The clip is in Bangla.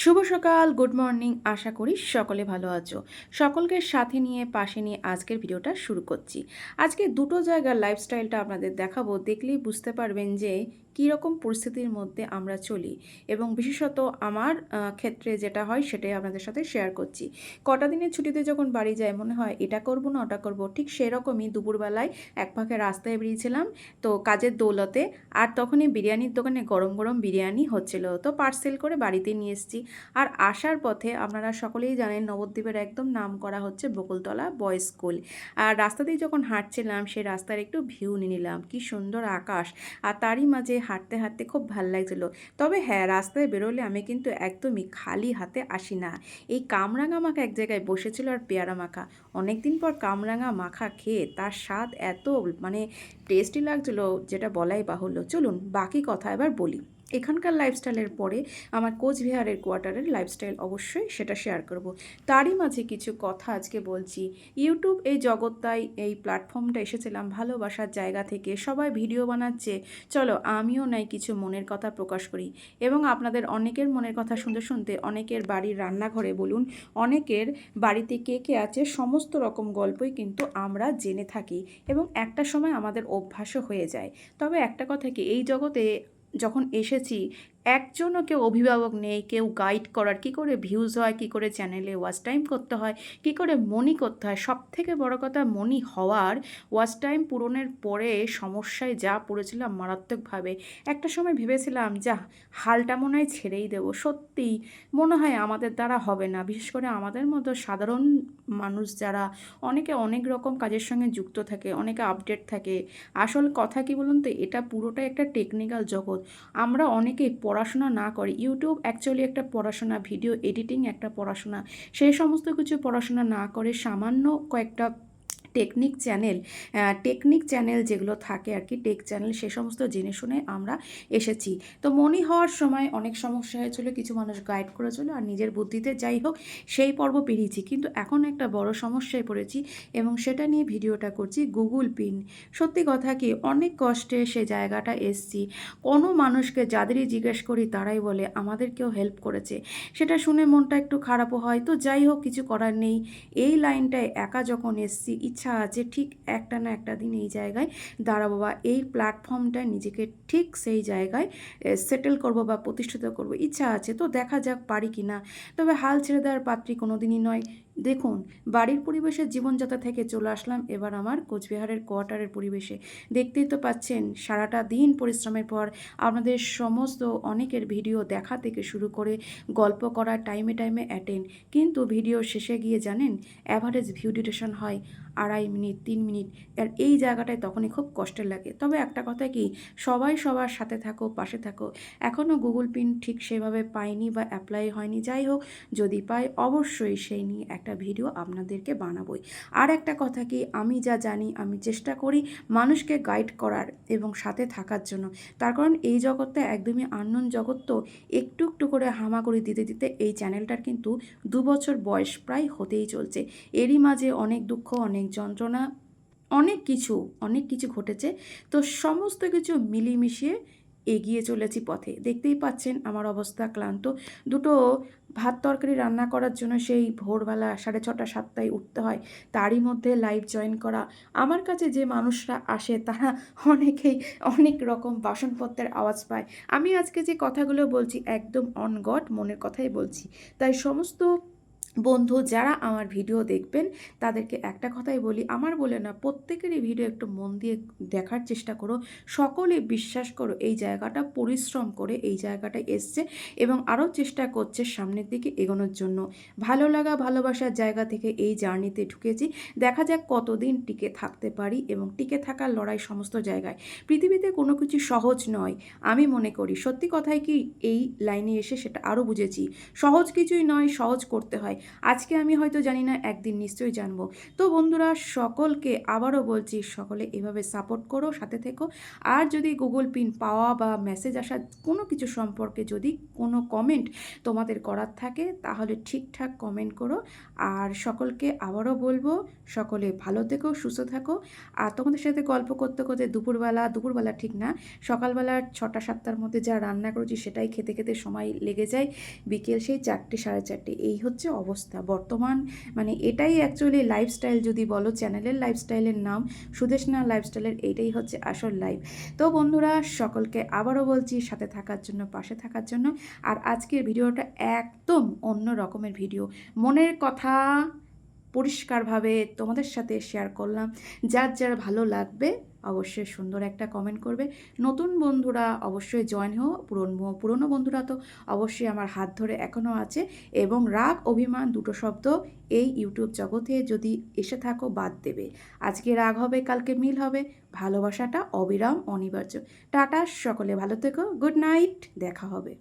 শুভ সকাল গুড মর্নিং আশা করি সকলে ভালো আছো। সকলকে সাথে নিয়ে, পাশে নিয়ে আজকের ভিডিওটা শুরু করছি। আজকে দুটো জায়গার লাইফস্টাইলটা আপনাদের দেখাবো, দেখলেই বুঝতে পারবেন যে কী রকম পরিস্থিতির মধ্যে আমরা চলি এবং বিশেষত আমার ক্ষেত্রে যেটা হয় সেটাই আপনাদের সাথে শেয়ার করছি। কটা দিনের ছুটিতে যখন বাড়ি যায় মনে হয় এটা করব না, ওটা করব, ঠিক সেরকমই দুপুরবেলায় এক ফাঁকে রাস্তায় বেরিয়েছিলাম তো কাজের দৌলতে আর তখনই বিরিয়ানির দোকানে গরম গরম বিরিয়ানি হচ্ছিল, তো পার্সেল করে বাড়িতে নিয়ে এসেছি। আর আসার পথে আপনারা সকলেই জানেন নবদ্বীপের একদম নাম করা হচ্ছে বকুলতলা বয়েজ স্কুল। আর রাস্তা দিয়ে যখন হাঁটছিলাম, সেই রাস্তার একটু ভিউ নিয়ে নিলাম। কি সুন্দর আকাশ। আর তারই মাঝে হাঁটতে হাঁটতে খুব ভালো লাগছিল। তবে হ্যাঁ রাস্তায় বেরোলে আমি কিন্তু একদমই খালি হাতে আসি না। এই কামরাঙা মাখা এক জায়গায় বসেছিল আর পেয়ারা মাখা। অনেক দিন পর কামরাঙা মাখা খেয়ে তার স্বাদ এত মানে টেস্টি লাগছিল, যেটা বলাই বাহুল্য। চলুন বাকি কথা এবার বলি। এখানকার লাইফস্টাইলের পরে আমার কোচবিহারের কোয়ার্টারের লাইফস্টাইল অবশ্যই সেটা শেয়ার করব। তারই মাঝে কিছু কথা আজকে বলছি। ইউটিউব এই জগৎটাই, এই প্ল্যাটফর্মটা এসেছিলাম ভালোবাসার জায়গা থেকে। সবাই ভিডিও বানাচ্ছে। চলো, আমিও নাই কিছু মনের কথা প্রকাশ করি। এবং আপনাদের অনেকের মনের কথা শুনতে শুনতে অনেকের বাড়ির রান্নাঘরে বলুন, অনেকের বাড়িতে কে কে আছে, সমস্ত রকম গল্পই কিন্তু আমরা জেনে থাকি। এবং একটা সময় আমাদের অভ্যাসও হয়ে যায়। তবে একটা কথা কি, এই জগতে যখন এসেছি একজনও কেউ অভিভাবক নেই, কেউ গাইড করার, কি করে ভিউজ হয়, কি করে চ্যানেলে ওয়াচ টাইম করতে হয়, কি করে মনি করতে হয়। সব থেকে বড় কথা মনি হওয়ার ওয়াচ টাইম পূরণের পরে সমস্যায় যা পড়েছিলাম মারাত্মকভাবে। একটা সময় ভেবেছিলাম যা হালটা মনে হয় ছেড়েই দেবো। সত্যিই মনে হয় আমাদের দ্বারা হবে না। বিশেষ করে আমাদের মতো সাধারণ মানুষ যারা অনেকে অনেক রকম কাজের সঙ্গে যুক্ত থাকে, অনেকে আপডেট থাকে। আসল কথা কি বলুন তো? এটা পুরোটাই একটা টেকনিক্যাল জগৎ। আমরা অনেকেই পড়াশোনা না করে ইউটিউব অ্যাকচুয়ালি একটা পড়াশোনা ভিডিও এডিটিং একটা পড়াশোনা, সেই সমস্ত কিছু পড়াশোনা না করে সামান্য কয়েকটা টেকনিক চ্যানেল টেকনিক চ্যানেল যেগুলো থাকে আর কি, টেক চ্যানেল, সে সমস্ত জেনে শুনে আমরা এসেছি। তো মনি হওয়ার সময় অনেক সমস্যা হয়েছিল, কিছু মানুষ গাইড করেছিল আর নিজের বুদ্ধিতে যাই হোক সেই পর্ব পেরিয়েছি। কিন্তু এখন একটা বড় সমস্যায় পড়েছি এবং সেটা নিয়ে ভিডিওটা করছি গুগল পিন সত্যি কথা কি, অনেক কষ্টে সে জায়গাটা এসছি। কোনো মানুষকে যাদেরই জিজ্ঞেস করি তারাই বলে আমাদেরকেও হেল্প করেছে। সেটা শুনে মনটা একটু খারাপও হয়। তো যাই হোক, কিছু করার নেই। এই লাইনটায় একা যখন এসছি, ইচ্ছা আছে ঠিক একটা না একটা দিন এই জায়গায় দাঁড়াবো বা এই প্ল্যাটফর্মটায় নিজেকে ঠিক সেই জায়গায় সেটেল করব বা প্রতিষ্ঠিত করব। ইচ্ছা আছে, তো দেখা যাক পারি কি না তবে হাল ছেড়ে দেওয়ার পাত্রী কোনো দিনই নয়। দেখুন, বাড়ির পরিবেশের জীবনযাত্রা থেকে চলে আসলাম এবার আমার কোচবিহারের কোয়ার্টারের পরিবেশে। দেখতেই তো পাচ্ছেন, সারাটা দিন পরিশ্রমের পর আপনাদের সমস্ত অনেকের ভিডিও দেখা থেকে শুরু করে গল্প করা টাইমে টাইমে অ্যাটেন্ড কিন্তু ভিডিও শেষে গিয়ে জানেন অ্যাভারেজ ভিউ ডিউরেশন হয় আড়াই মিনিট, তিন মিনিট। আর এই জায়গাটায় তখনই খুব কষ্টের লাগে। তবে একটা কথা কি, সবাই সবার সাথে থাকো, পাশে থাকো। এখনও গুগল পিন ঠিক সেভাবে পাইনি বা অ্যাপ্লাই হয়নি। যাই হোক, যদি পাই অবশ্যই সেই নিয়ে একটা ভিডিও আপনাদেরকে বানাবোই। আর একটা কথা কি, আমি যা জানি, আমি চেষ্টা করি মানুষকে গাইড করার এবং সাথে থাকার জন্য। তার কারণ এই জগৎটা একদমই আননোন জগৎ তো একটু একটু করে হামাগুড়ি দিতে দিতে এই চ্যানেলটার কিন্তু দু বছর বয়স প্রায় হতেই চলছে। এরই মাঝে অনেক দুঃখ, অনেক যন্ত্রণা, অনেক কিছু অনেক কিছু ঘটেছে। তো সমস্ত কিছু মিলিয়ে এগিয়ে চলেছি পথে। দেখতেই পাচ্ছেন আমার অবস্থা ক্লান্ত। দুটো ভাত তরকারি রান্না করার জন্য সেই ভোরবেলা সাড়ে ছটা, সাতটায় উঠতে হয়। তারই মধ্যে লাইভ জয়েন করা। আমার কাছে যে মানুষরা আসে, তারা অনেকেই অনেক রকম বাসনপত্রের আওয়াজ পায়। আমি আজকে যে কথাগুলো বলছি, একদম অনগট মনের কথাই বলছি। তাই সমস্ত বন্ধু, যারা আমার ভিডিও দেখবেন, তাদেরকে একটা কথাই বলি। আমার বলে না, প্রত্যেকেরই ভিডিও একটু মন দিয়ে দেখার চেষ্টা করো। সকলে বিশ্বাস করো, এই জায়গাটা পরিশ্রম করে এই জায়গাটা এসছে এবং আরও চেষ্টা করছে সামনের দিকে এগোনোর জন্য। ভালো লাগা, ভালোবাসার জায়গা থেকে এই জার্নিতে ঢুকেছি। দেখা যাক কতদিন টিকে থাকতে পারি এবং টিকে থাকার লড়াই সমস্ত জায়গায়। পৃথিবীতে কোনো কিছু সহজ নয়, আমি মনে করি। সত্যি কথাই কি এই লাইনে এসে সেটা আরও বুঝেছি। সহজ কিছুই নয়, সহজ করতে হয়। আজকে আমি হয়তো জানি না, একদিন নিশ্চয়ই জানব। তো বন্ধুরা, সকলকে আবারও বলছি, সকলে এভাবে সাপোর্ট করো, সাথে থেকো। আর যদি গুগল পিন পাওয়া বা মেসেজ আসা কোনো কিছু সম্পর্কে যদি কোনো কমেন্ট তোমাদের করার থাকে, তাহলে ঠিকঠাক কমেন্ট করো। আর সকলকে আবারও বলব, সকলে ভালো থেকো, সুস্থ থাকো। আর তোমাদের সাথে গল্প করতে করতে দুপুরবেলা দুপুরবেলা ঠিক না, সকালবেলা ছটা, সাতটার মধ্যে যা রান্না করেছি সেটাই খেতে খেতে সময় লেগে যায়। বিকেল সেই চারটে, সাড়ে চারটে, এই হচ্ছে অবস্থা। বর্তমান মানে এটাই অ্যাকচুয়ালি লাইফস্টাইল যদি বলো চ্যানেলের লাইফস্টাইলের নাম সুদেশনা লাইফস্টাইলের এটাই হচ্ছে আসল লাইফ তো বন্ধুরা, সকলকে আবারও বলছি, সাথে থাকার জন্য, পাশে থাকার জন্য। আর আজকের ভিডিওটা একদম অন্য রকমের ভিডিও মনের কথা পরিষ্কারভাবে তোমাদের সাথে শেয়ার করলাম। যার যার ভালো লাগবে, অবশ্যই সুন্দর একটা কমেন্ট করবে। নতুন বন্ধুরা অবশ্যই জয়েন হো পুরনো পুরনো বন্ধুরা তো অবশ্যই আমার হাত ধরে এখনও আছে। এবং রাগ, অভিমান দুটো শব্দ এই ইউটিউব জগতে যদি এসে থাকো, বাদ দেবে। আজকে রাগ হবে, কালকে মিল হবে। ভালোবাসাটা অবিরাম অনিবার্য। টাটা, সকলে ভালো থেকো। Good night. দেখা হবে।